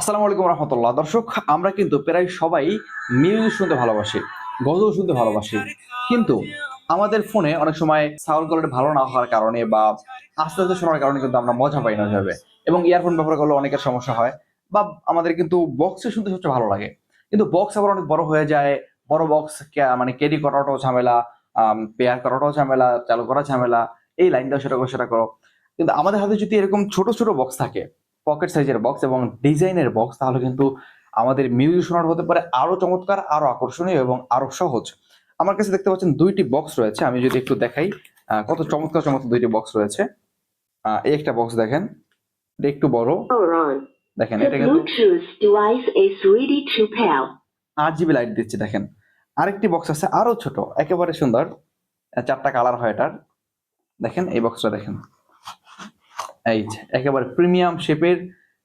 আসসালামু আলাইকুম রহমতুল্লাহ। দর্শক, আমরা কিন্তু প্রায় সবাই মিউজিক শুনতে ভালোবাসি, গজল শুনতে ভালোবাসি। কিন্তু আমাদের ফোনে অনেক সময় সাউন্ড কোয়ালিটি ভালো না হওয়ার কারণে বা আস্তে আস্তে শোনার কারণে কিন্তু আমরা মজা পাই না যাবে এবং ইয়ারফোন ব্যবহার করলে অনেকের সমস্যা হয় বা আমাদের কিন্তু বক্সে শুনতে সবচেয়ে ভালো লাগে। কিন্তু বক্স আবার অনেক বড় হয়ে যায়, বড় বক্স মানে ক্যারি করাটাও ঝামেলা পেয়ার করাটাও ঝামেলা, চালু করা ঝামেলা, এই লাইন দাও সেটা করো সেটা করো। কিন্তু আমাদের হাতে যদি এরকম ছোট ছোট বক্স থাকে পকেট সাইজের বক্স এবং ডিজাইনের বক্স তাহলে কিন্তু আমাদের মিউজিক শোনার হতে পারে আরও চমৎকার আরও আকর্ষণীয় এবং আরও সহজ। আমার কাছে দেখতে পাচ্ছেন দুইটি বক্স রয়েছে আমি যদি একটু দেখাই কত চমৎকার চমৎকার দুইটি বক্স রয়েছে। এই একটা বক্স দেখেন একটু বড়। দেখেন এটা কিন্তু. আট জিবি লাইট দিচ্ছে দেখেন। আরেকটি বক্স আছে আরও ছোট একেবারে সুন্দর। চারটা কালার হয় এটার। দেখেন এই বক্সটা দেখেন। এই একেবারে প্রিমিয়াম শেপের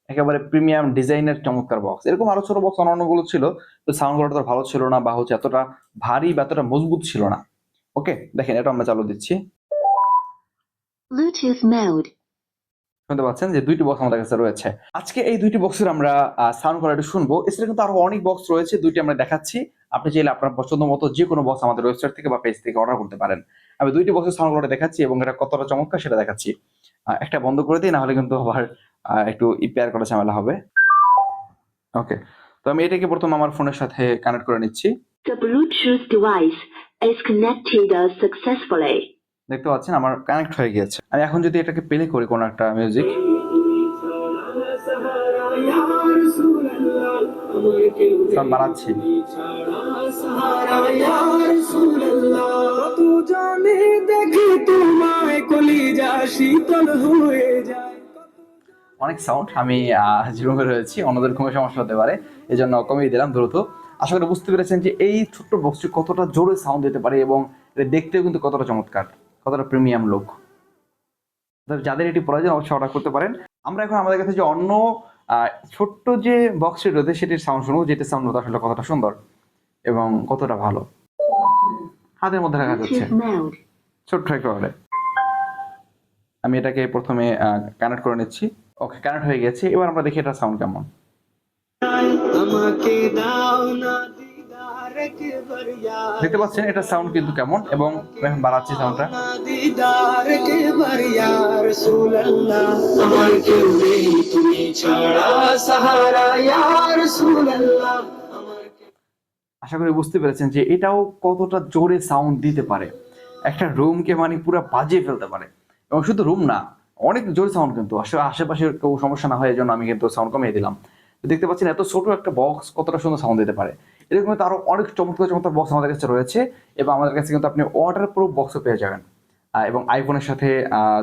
একেবারে প্রিমিয়াম ডিজাইনের চমৎকার বক্স এরকম আরও ছোট বক্স অন্যান্যগুলো ছিল তো সাউন্ড কোয়ালিটি ভালো ছিল না বা হচ্ছে এতটা ভারী বা এতটা মজবুত ছিল না। ওকে দেখেন এটা আমরা চালু দিচ্ছি। Bluetooth mode. শুনতে পাচ্ছেন যে দুইটি বক্স আমাদের কাছে রয়েছে। আজকে এই দুইটি বক্সের আমরা সাউন্ড কোয়ালিটি শুনব। এছাড়া কিন্তু আরও অনেক বক্স রয়েছে দুইটি আমরা দেখাচ্ছি। আপনি চাইলে আপনার পছন্দ মতো যে কোনো বক্স আমাদের ওয়েবসাইট থেকে বা পেজ থেকে অর্ডার করতে পারেন। আমি দুইটি বক্সের সাউন্ড কোয়ালিটি দেখাচ্ছি এবং এটা কতটা চমৎকার সেটা দেখাচ্ছি। একটা বন্ধ করে দিই নাহলে কিন্তু আবার একটু ইপেয়ার করা ঝামেলা হবে। ওকে তো আমি এটাকে প্রথম আমার ফোনের সাথে কানেক্ট করে নিচ্ছি। The Bluetooth device is connected successfully. দেখতে পাচ্ছেন আমার কানেক্ট হয়ে গিয়েছে। আমি এখন যদি এটাকে প্লে করি কোনো একটা মিউজিক দেখি তোমায় কলিজা শীতল হয়ে যায়। অনেক সাউন্ড আমি রুমে রয়েছি অন্যদের ঘুমে সমস্যা হতে পারে এই জন্য কমিয়ে দিলাম দ্রুত। আশা করি বুঝতে পেরেছেন যে এই ছোট্ট বক্সটি কতটা জোরে সাউন্ড দিতে পারে এবং এটা দেখতেও কিন্তু কতটা চমৎকার কতটা প্রিমিয়াম লুক যাদের এটি প্রয়োজন অবশ্যই অর্ডার করতে পারেন। আমরা এখন আমাদের কাছে যে অন্য আহ, ছোট্ট যে বক্সটি রয়েছে সেটির সাউন্ড শুনব যেটির সাউন্ড আসলে কতটা সুন্দর এবং কতটা ভালো। হাতের মধ্যে রাখা যাচ্ছে. ছোট্ট একেবারে আমি এটাকে প্রথমে কানেক্ট করে নিচ্ছি। ওকে কানেক্ট হয়ে গেছে। এবার আমরা দেখি এটা সাউন্ড কেমন। দেখতে পাচ্ছেন এটা সাউন্ড কিন্তু কেমন এবং এখন বাড়াচ্ছি সাউন্ডটা আশা করি বুঝতে পেরেছেন যে এটাও কতটা জোরে সাউন্ড দিতে পারে। একটা রুমকে মানে পুরো বাজিয়ে ফেলতে পারে। এবং শুধু রুম না, অনেক জোরে সাউন্ড কিন্তু। আশেপাশে কেউ সমস্যা না হয় এই জন্য আমি কিন্তু সাউন্ড কমিয়ে দিলাম। তো দেখতে পাচ্ছেন, এত ছোট একটা বক্স কতটা সুন্দর সাউন্ড দিতে পারে। এরকম কিন্তু আরও অনেক চমৎকার চমৎকার বক্স আমাদের কাছে রয়েছে এবং আমাদের কাছে কিন্তু আপনি ওয়াটার প্রুফ বক্সও পেয়ে যাবেন। এবং আইফোনের সাথে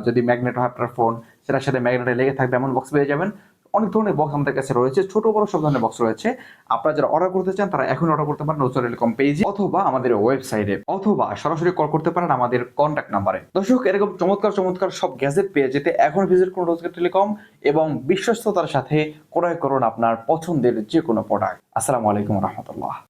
যদি ম্যাগনেট হয় ফোন সেটার সাথে ম্যাগনেটে লেগে থাকবে এমন বক্স পেয়ে যাবেন। অনেক ধরনের বক্স আমাদের কাছে রয়েছে, ছোট বড় সব ধরনের বক্স রয়েছে। আপনারা যারা অর্ডার করতে চান, তারা এখন অর্ডার করতে পারেন নজর টেলিকম পেজে অথবা আমাদের ওয়েবসাইটে অথবা সরাসরি কল করতে পারেন আমাদের কন্ট্যাক্ট নাম্বারে দর্শক, এরকম চমৎকার চমৎকার সব গ্যাজেট পেয়ে যেতে এখন ভিজিট করুন রোজগার টেলিকম এবং বিশ্বস্ততার সাথে ক্রয় করুন আপনার পছন্দের যে কোনো প্রোডাক্ট আসসালামু আলাইকুম রহমতুল্লাহ।